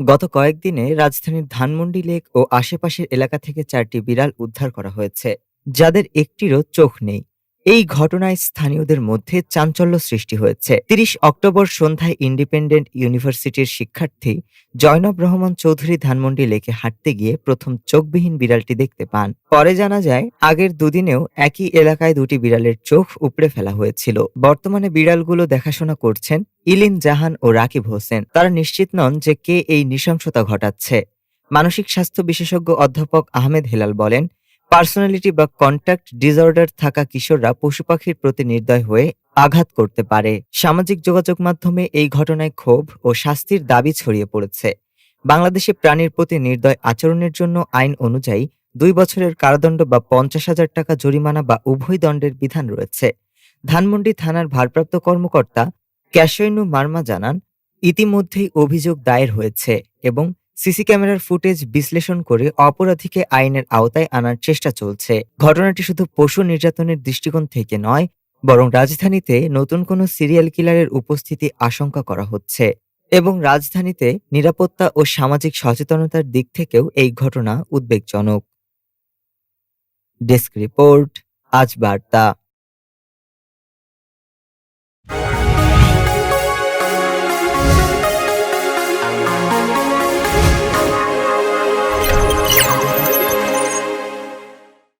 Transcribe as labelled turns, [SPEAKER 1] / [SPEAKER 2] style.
[SPEAKER 1] গত কয়েকদিনে রাজধানীর ধানমন্ডি লেক ও আশেপাশের এলাকা থেকে চারটি বিড়াল উদ্ধার করা হয়েছে, যাদের একটিরও চোখ নেই। এই ঘটনায় স্থানীয়দের মধ্যে চাঞ্চল্য সৃষ্টি হয়েছে। তিরিশ অক্টোবর সন্ধ্যায় ইন্ডিপেন্ডেন্ট ইউনিভার্সিটির শিক্ষার্থী জয়নব রহমান চৌধুরী ধানমন্ডি লেকে হাঁটতে গিয়ে প্রথম চোখবিহীন বিড়ালটি দেখতে পান। পরে জানা যায়, আগের দুদিনেও একই এলাকায় দুটি বিড়ালের চোখ উপড়ে ফেলা হয়েছিল। বর্তমানে বিড়ালগুলো দেখাশোনা করছেন ইলিন জাহান ও রাকিব হোসেন। তারা নিশ্চিত নন যে কে এই নৃশংসতা ঘটাচ্ছে। মানসিক স্বাস্থ্য বিশেষজ্ঞ অধ্যাপক আহমেদ হেলাল বলেন পার্সোনালিটি বা কন্ট্যাক্ট ডিসঅর্ডার থাকা কিশোররা পশু পাখির প্রতি নির্দয় হয়ে আঘাত করতে পারে। সামাজিক যোগাযোগ মাধ্যমে এই ঘটনায় ক্ষোভ ও শাস্তির দাবি ছড়িয়ে পড়েছে। বাংলাদেশে প্রাণীর প্রতি নির্দয় আচরণের জন্য আইন অনুযায়ী দুই বছরের কারাদণ্ড বা পঞ্চাশ হাজার টাকা জরিমানা বা উভয় দণ্ডের বিধান রয়েছে। ধানমন্ডি থানার ভারপ্রাপ্ত কর্মকর্তা ক্যাশৈনু মার্মা জানান, ইতিমধ্যেই অভিযোগ দায়ের হয়েছে এবং সিসি ক্যামেরার ফুটেজ বিশ্লেষণ করে অপরাধীকে আইনের আওতায় আনার চেষ্টা চলছে। ঘটনাটি শুধু পশু নির্যাতনের দৃষ্টিকোণ থেকে নয়, বরং রাজধানীতে নতুন কোনো সিরিয়াল কিলারের উপস্থিতি আশঙ্কা করা হচ্ছে এবং রাজধানীতে নিরাপত্তা ও সামাজিক সচেতনতার দিক থেকেও এই ঘটনা উদ্বেগজনক। ডেস্ক রিপোর্ট, আজ বার্তা।